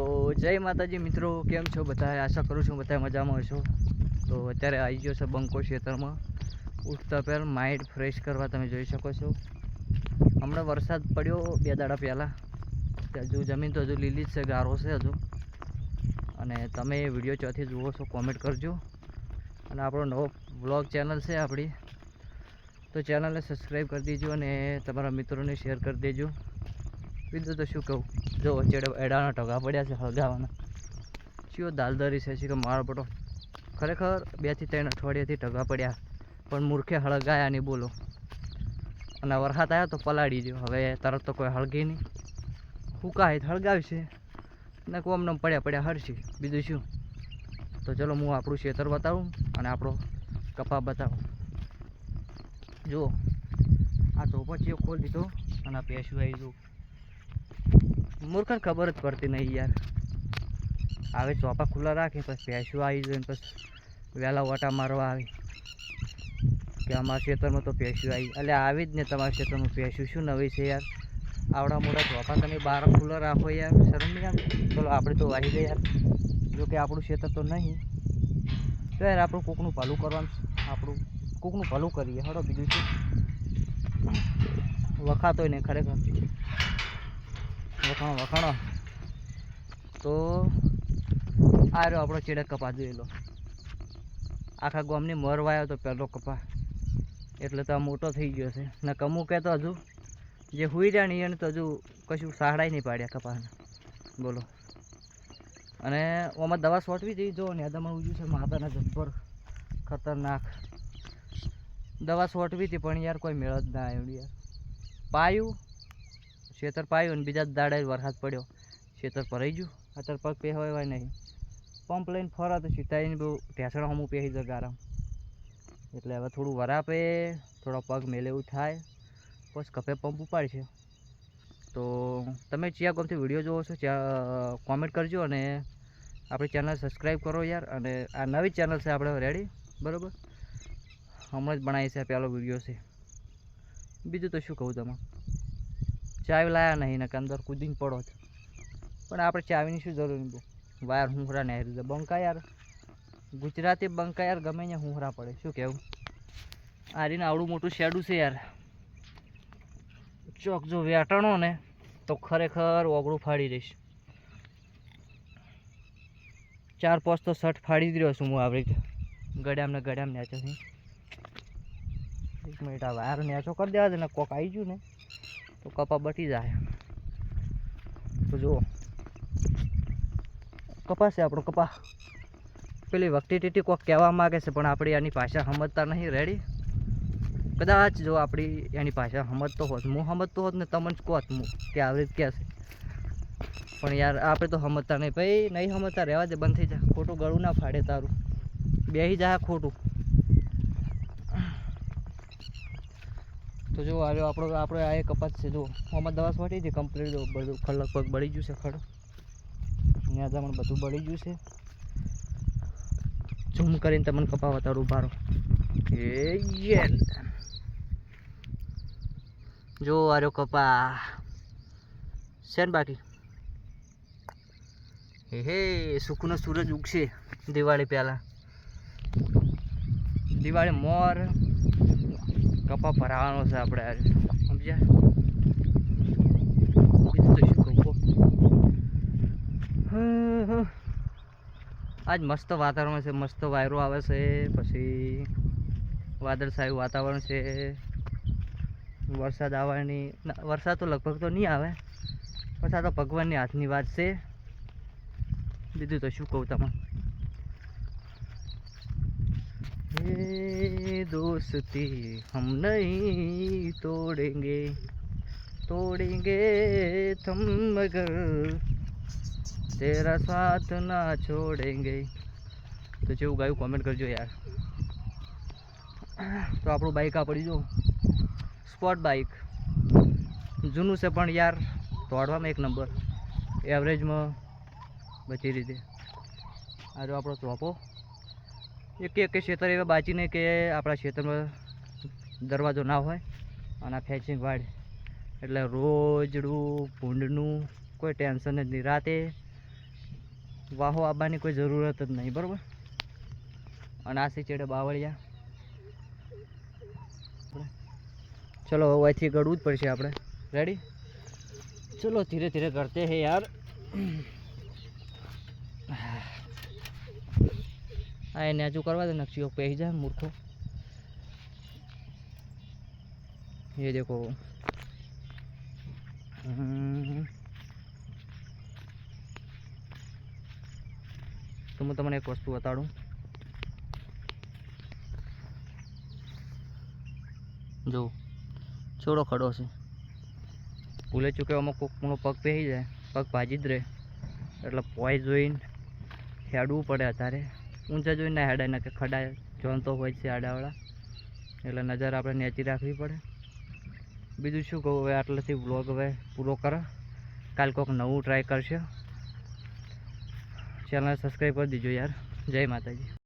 તો જય માતાજી મિત્રો, કેમ છો બધા આશા કરું છું બધા મજામાં હશો. તો અત્યારે આવી ગયો છે બંકો ક્ષેત્રમાં ઉઠતા પહેલ માઇન્ડ ફ્રેશ કરવા તમે જોઈ શકો છો. હમણાં વરસાદ પડ્યો બે દાડા પહેલાં. હજુ જમીન તો હજુ લીલી જ છે, ગારો છે હજુ. અને તમે વીડિયો ચોથી જુઓ છો કોમેન્ટ કરજો. અને આપણો નવો વ્લોગ ચેનલ છે આપણી, તો ચેનલને સબસ્ક્રાઈબ કરી દેજો અને તમારા મિત્રોને શેર કરી દેજો. બીજું તો શું કહું? જો, વચ્ચે એડાના ટકા પડ્યા છે હળગાવાના. શું દાલદરી છે? કે મારો પટો ખરેખર બેથી ત્રણ અઠવાડિયાથી ટકા પડ્યા. પણ મૂર્ખે હળગાયા નહીં, બોલો. અને વરસાદ આવ્યો તો પલાળી ગયો. હવે તરત તો કોઈ હળગી નહીં. હુકાય હળગાવશે ને કોમને પડ્યા પડ્યા હરશે. બીજું શું? તો ચલો હું આપણું ખેતર બતાવું અને આપણો કપા બતાવું. જુઓ. આ તો ચિયો ખોલી દીધો અને પેશું આવી જુઓ મૂર્ખને ખબર જ પડતી નહીં યાર. આવે ચોપા ખુલ્લા રાખે, પછી ભેંસું આવી જાય પછી વહેલા ઓટા મારવા આવે. કે અમારા ખેતરમાં તો ભેંસું આવી એટલે આવી જ ને તમારા ખેતરમાં ભેંસું શું નવી છે યાર? આવડા મોટા ચોપા તમે બહાર ખુલ્લા રાખો યાર. શરમ નહીં આવે? ચલો, આપણે તો વાહી ગઈ યાર. જો કે આપણું ખેતર તો નહીં. તો યાર આપણું કોકનું ભલું કરવાનું આપણું કોકનું ભલું કરીએ. હળો, બીજું શું? વખાતોય નહીં, ખરેખર. વખાણો વખાણો. તો આ રહ્યો આપણો ચેડક કપા, જોઈ લો. આખા ગામની મરવાયો તો પહેલો કપા. એટલે તો આ મોટો થઈ ગયો છે. ને કમું કહેતો હજુ જે હુઈ રહ્યા ને એને તો હજુ કશું સાહડાય નહીં પાડ્યા કપાને. બોલો. અને ઓમાં દવા છોટવી જઈ જો, ને આદામાં ઉજ્યું છે માતાના જબ્બર. ખતરનાક. દવા છોટવી હતી, પણ યાર કોઈ મેળ જ ના આવ્યું યાર. પાયું ખેતર પાયું અને બીજા દાડે વરસાદ પડ્યો. ખેતર ભરાઈ ગયું. અત્યારે પગ પહેવાય નહીં. પંપ લઈને ફરા તો સીતાઈને બહુ ઢેસણા હું પહેરી જાય ગારામ. એટલે હવે થોડું વરાપે થોડો પગ મેલે એવું થાય. પછી કપે પંપ ઉપાડશે તો તમે ચિયા ગમથી વીડિયો જોવો છો ત્યાં કોમેન્ટ કરજો અને આપણી ચેનલ સબસ્ક્રાઈબ કરો યાર. અને આ નવી ચેનલ છે આપણે રેડી બરાબર? હમણાં જ બનાવી છે પહેલો વીડિયો છે. બીજું તો શું કહું તમે ચાવી લાયા નહીં ને કે અંદર કૂદીને પડો છો. પણ આપણે ચાવીની શું જરૂર નહીં વાયર હુંહરા ને રીતે બંકા યાર. ગુજરાતી બંકા યાર ગમે ત્યાં હુંહરા પડે. શું કહેવું? આરીને રીને આવડું મોટું શેડું છે યાર. ચોક જો વેટણો ને, તો ખરેખર ઓગળું ફાડી દઈશ. ચાર પાંચ તો શર્ટ ફાડી જ રહ્યો છું હું આવી રીતે. ગળ્યામ ને ગળ્યામ નેચો એક મિનિટ આ વાયર નેચો કરી દેવા દે ને કોક આવી ગયું ને. તો કપા બટી જાય. તો જુઓ. કપા છે આપણો કપા. પેલી વખતે ટીટી કોક કહેવા માગે છે, પણ આપણે એની ભાષા સમજતા નહીં. રેડી કદાચ જો આપણી એની ભાષા સમજતો હોત. હું સમજતો હોત ને તમને જ કહો હું કે આવી રીતે ક્યાં છે. પણ યાર, આપણે તો સમજતા નહીં. ભાઈ, નહીં સમજતા, રહેવા દે, બંધ થઈ જાય ખોટું ગળું ના ફાડે તારું. બેસી જાય ખોટું. તો જો આવ્યો આપણો, આપણે આ કપાસ છે જો આમાં દવા છોટી હતી કમ્પ્લીટ જો બધું ખ- લગભગ બળી ગયું છે, ખડ. ન્યાજામાં બધું બળી ગયું છે. ઝૂમ કરીને તમને કપા વતાડું ભારો એ જો આર્યો કપા. છે ને બાકી? હે હે, સુખનો સૂરજ ઉગશે દિવાળી પહેલાં. દિવાળી મોર. કપા ભરાવાનો છે આપણે સમજ્યા. આજ મસ્ત વાતાવરણ છે, મસ્ત વાયરો આવે છે, પછી વાદળછાયું વાતાવરણ છે. વરસાદ આવવાની વરસાદ તો લગભગ તો નહીં આવે. પછી આ તો ભગવાનની હાથની વાત છે. બીજું તો શું કહું તમને? ये दोस्ती हम नहीं तोड़ेंगे तोड़ेंगे थम मगर तेरा साथ ना छोड़ेंगे તો જેવું ગાયું કોમેન્ટ કરજો યાર તો આપણું બાઇક આ પડી જો સ્પોર્ટ બાઇક જૂનું છે પણ યાર દોડવામાં એક નંબર એવરેજમાં બચી રીતે આ જો આપણો ચોપો એક એક ક્ષેત્ર એવા બાચીને કે આપણા ક્ષેત્રમાં દરવાજો ના હોય અને આ ફેન્સિંગ વાડ એટલે રોજડું, ભૂંડનું કોઈ ટેન્શન જ નહીં. રાતે વાહો આવવાની કોઈ જરૂરત જ નહીં, બરાબર? અને આ ચેડે બાવળિયા. ચલો, હવે અહીંથી ગળવું જ પડશે આપણે. રેડી ચલો, ધીરે ધીરે કરતે હે યાર. આ એને હજુ કરવા દે નકશીઓ પહેરી જાય મૂર્ખો ये देखो હમ. તો હું તમને એક વસ્તુ બતાડું જો છોડો ખડો છે ભૂલે ચૂકે અમુક કોકનો પગ પહેરી જાય પગ ભાજી જ રહે એટલે પોઈ જોઈને હેડવું પડે અત્યારે ઊંચા જોઈને ના હેડાય કે ખડા જોનતો હોય છે આડાવાળા. એટલે નજર આપણે નેચી રાખવી પડે. બીજું શું કહું હવે, આટલેથી વ્લોગ હવે પૂરો કરો. કાલ કોઈક નવું ટ્રાય કરશે. ચેનલ સબસ્ક્રાઈબ કરી દીજો યાર. જય માતાજી.